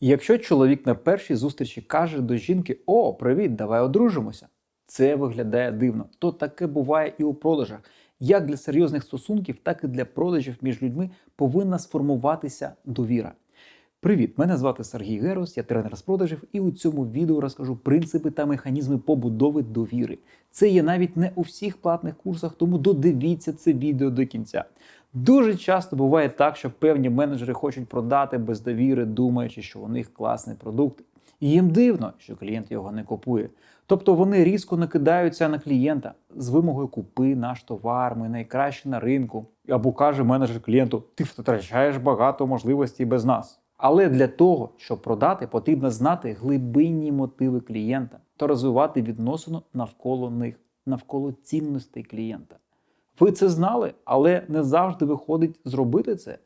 Якщо чоловік на першій зустрічі каже до жінки: О, привіт, давай одружимося, це виглядає дивно. То таке буває і у продажах. Як для серйозних стосунків, так і для продажів між людьми повинна сформуватися довіра. Привіт, мене звати Сергій Герус, я тренер з продажів, і у цьому відео розкажу принципи та механізми побудови довіри. Це є навіть не у всіх платних курсах, тому додивіться це відео до кінця. Дуже часто буває так, що певні менеджери хочуть продати без довіри, думаючи, що у них класний продукт. І їм дивно, що клієнт його не купує. Тобто вони різко накидаються на клієнта з вимогою купи наш товар, ми найкращі на ринку. Або каже менеджер клієнту: ти втрачаєш багато можливостей без нас. Але для того, щоб продати, потрібно знати глибинні мотиви клієнта та розвивати відносину навколо них, навколо цінностей клієнта. Ви це знали, але не завжди виходить зробити це.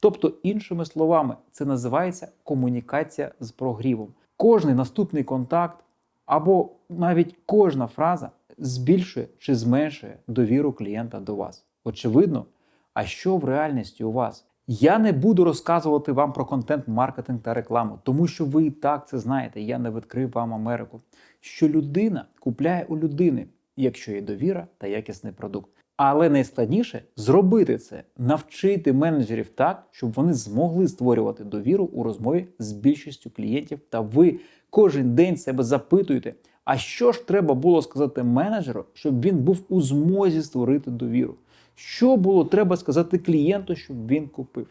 Тобто, іншими словами, це називається комунікація з прогрівом. Кожний наступний контакт або навіть кожна фраза збільшує чи зменшує довіру клієнта до вас. Очевидно, а що в реальності у вас? Я не буду розказувати вам про контент-маркетинг та рекламу, тому що ви і так це знаєте. Я не відкрив вам Америку. Що людина купляє у людини, якщо є довіра та якісний продукт. Але найскладніше зробити це, навчити менеджерів так, щоб вони змогли створювати довіру у розмові з більшістю клієнтів. Та ви кожен день себе запитуєте, а що ж треба було сказати менеджеру, щоб він був у змозі створити довіру? Що було треба сказати клієнту, щоб він купив?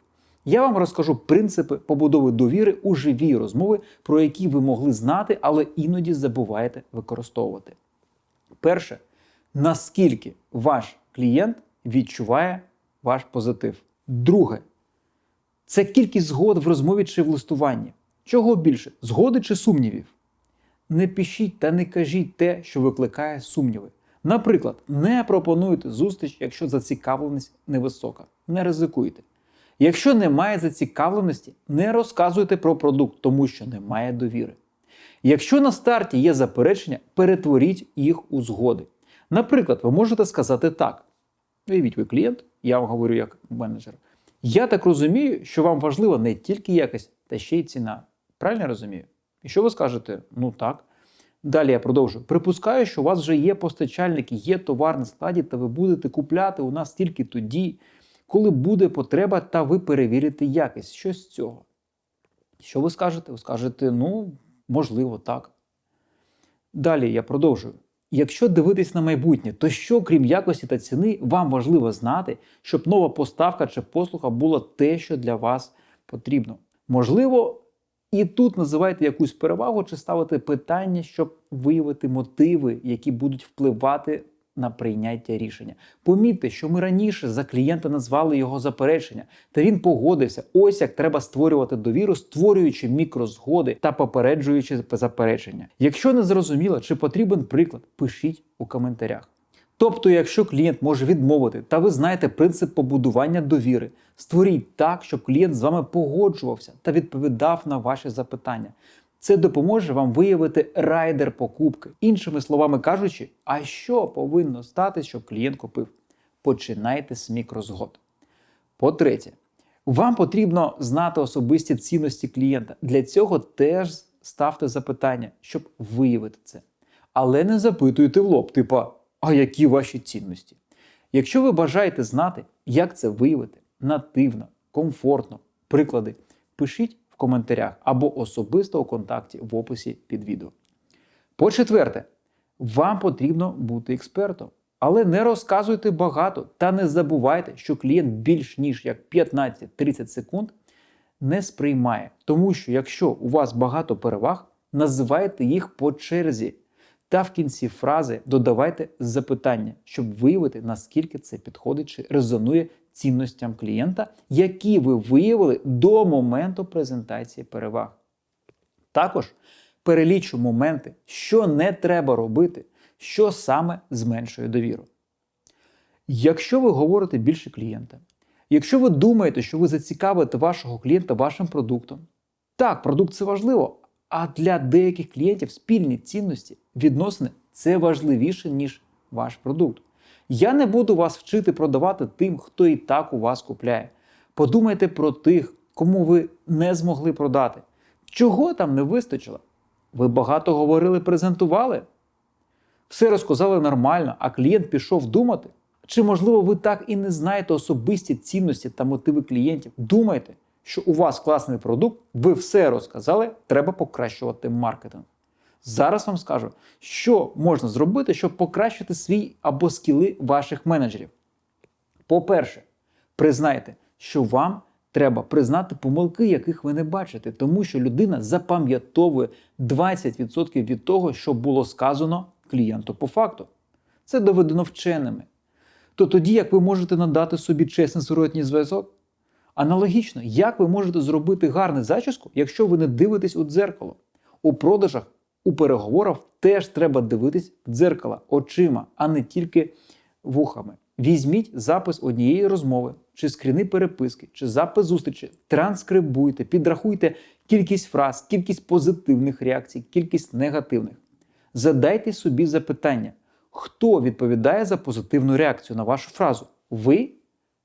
Я вам розкажу принципи побудови довіри у живій розмови, про які ви могли знати, але іноді забуваєте використовувати. Перше, наскільки ваш клієнт відчуває ваш позитив. Друге, це кількість згод в розмові чи в листуванні. Чого більше згоди чи сумнівів? Не пишіть та не кажіть те, що викликає сумніви. Наприклад, не пропонуйте зустріч, якщо зацікавленість невисока. Не ризикуйте. Якщо немає зацікавленості, не розказуйте про продукт, тому що немає довіри. Якщо на старті є заперечення, перетворіть їх у згоди. Наприклад, ви можете сказати так: уявіть, ви клієнт, я вам говорю як менеджер. Я так розумію, що вам важлива не тільки якість, та ще й ціна. Правильно я розумію? І що ви скажете? Ну так. Далі я продовжую. Припускаю, що у вас вже є постачальники, є товар на складі, та ви будете купляти у нас тільки тоді, коли буде потреба, та ви перевірите якість. Що з цього? Що ви скажете? Ви скажете, ну, можливо, так. Далі я продовжую. Якщо дивитись на майбутнє, то що, крім якості та ціни, вам важливо знати, щоб нова поставка чи послуга була те, що для вас потрібно. Можливо, і тут називайте якусь перевагу чи ставити питання, щоб виявити мотиви, які будуть впливати на прийняття рішення. Помітьте, що ми раніше за клієнта назвали його заперечення, та він погодився. Ось як треба створювати довіру, створюючи мікрозгоди та попереджуючи заперечення. Якщо не зрозуміло, чи потрібен приклад, пишіть у коментарях. Тобто, якщо клієнт може відмовити, та ви знаєте принцип побудування довіри, створіть так, щоб клієнт з вами погоджувався та відповідав на ваші запитання. Це допоможе вам виявити райдер покупки. Іншими словами кажучи, а що повинно стати, щоб клієнт купив? Починайте з мікрозгод. По-третє, вам потрібно знати особисті цінності клієнта. Для цього теж ставте запитання, щоб виявити це. Але не запитуйте в лоб, типа, а які ваші цінності? Якщо ви бажаєте знати, як це виявити нативно, комфортно, приклади, пишіть в коментарях або особисто у контакті в описі під відео. По-четверте, вам потрібно бути експертом, але не розказуйте багато та не забувайте, що клієнт більш ніж як 15-30 секунд не сприймає. Тому що якщо у вас багато переваг, називайте їх по черзі. Та в кінці фрази додавайте запитання, щоб виявити, наскільки це підходить чи резонує цінностям клієнта, які ви виявили до моменту презентації переваг. Також перелічу моменти, що не треба робити, що саме зменшує довіру. Якщо ви говорите більше клієнта, якщо ви думаєте, що ви зацікавите вашого клієнта вашим продуктом, так, продукт це важливо, а для деяких клієнтів спільні цінності, відносини це важливіше, ніж ваш продукт. Я не буду вас вчити продавати тим, хто і так у вас купляє. Подумайте про тих, кому ви не змогли продати. Чого там не вистачило? Ви багато говорили, презентували? Все розказали нормально, а клієнт пішов думати? Чи, можливо, ви так і не знаєте особисті цінності та мотиви клієнтів? Думайте, що у вас класний продукт, ви все розказали, треба покращувати маркетинг. Зараз вам скажу, що можна зробити, щоб покращити свій або скіли ваших менеджерів. По-перше, признайте, що вам треба признати помилки, яких ви не бачите, тому що людина запам'ятовує 20% від того, що було сказано клієнту по факту. Це доведено вченими. То тоді, як ви можете надати собі чесний зворотній зв'язок? Аналогічно, як ви можете зробити гарну зачіску, якщо ви не дивитесь у дзеркало? У продажах, у переговорах теж треба дивитись в дзеркало очима, а не тільки вухами. Візьміть запис однієї розмови, чи скріни переписки, чи запис зустрічі, транскрибуйте, підрахуйте кількість фраз, кількість позитивних реакцій, кількість негативних. Задайте собі запитання, хто відповідає за позитивну реакцію на вашу фразу? Ви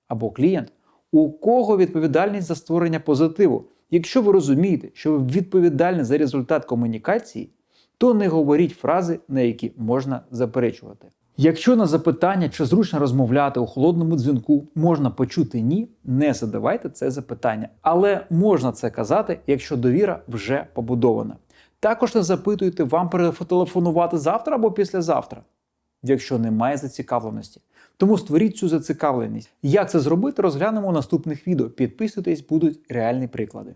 або клієнт? У кого відповідальність за створення позитиву? Якщо ви розумієте, що ви відповідальні за результат комунікації, то не говоріть фрази, на які можна заперечувати. Якщо на запитання, чи зручно розмовляти у холодному дзвінку, можна почути ні, не задавайте це запитання. Але можна це казати, якщо довіра вже побудована. Також не запитуйте, вам перетелефонувати завтра або післязавтра, якщо немає зацікавленості. Тому створіть цю зацікавленість. Як це зробити, розглянемо у наступних відео. Підписуйтесь, будуть реальні приклади.